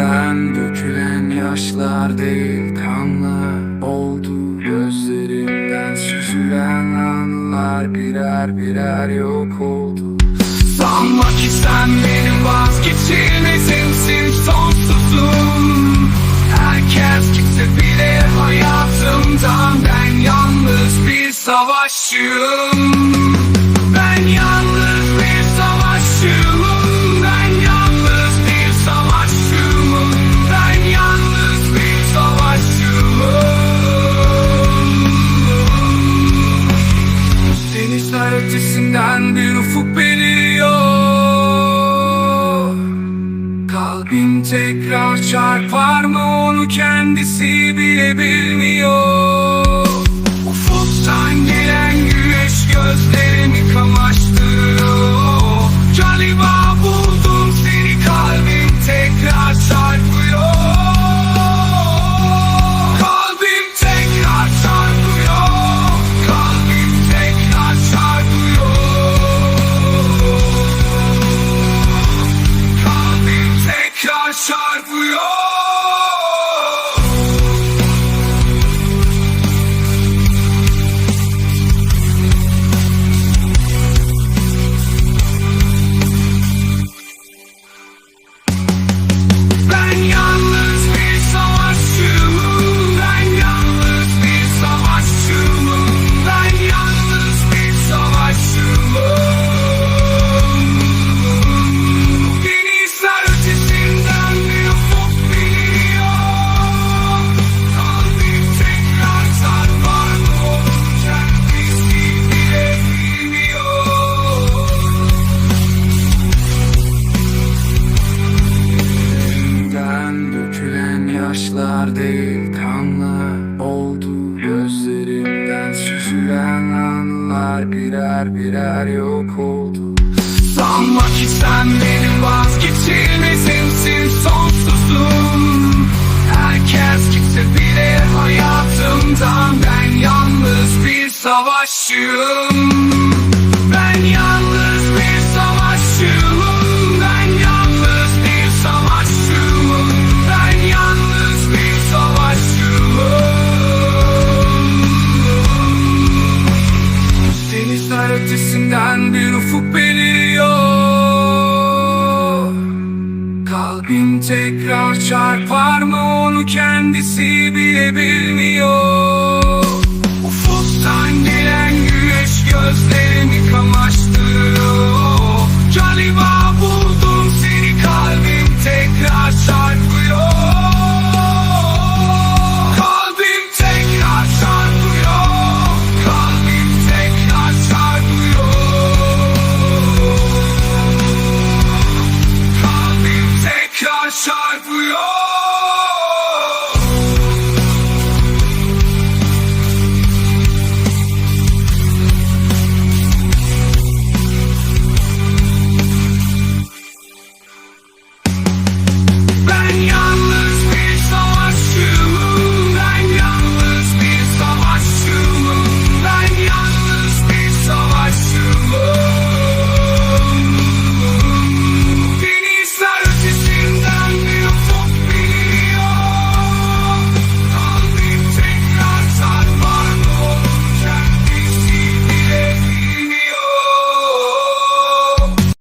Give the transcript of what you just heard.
Gözlerimden dökülen yaşlar değil kanlı oldu. Gözlerimden süzülen anılar birer birer yok oldu. Sanma ki sen benim vazgeçilmezimsin sonsuzum. Herkes gitse bile hayatımdan Ben yalnız bir savaşçıyım Kalbim tekrar çarpar mı onu kendisi bile bilmiyor yaşlar değil kanlı oldu Gözlerimden süzülen anılar birer birer yok oldu. Sanma ki sen benim vazgeçilmezimsin sonsuzum. Herkes gitse bile hayatımdan Ben yalnız bir savaşçıyım Kalbim tekrar çarpar mı onu kendisi bile bilmiyor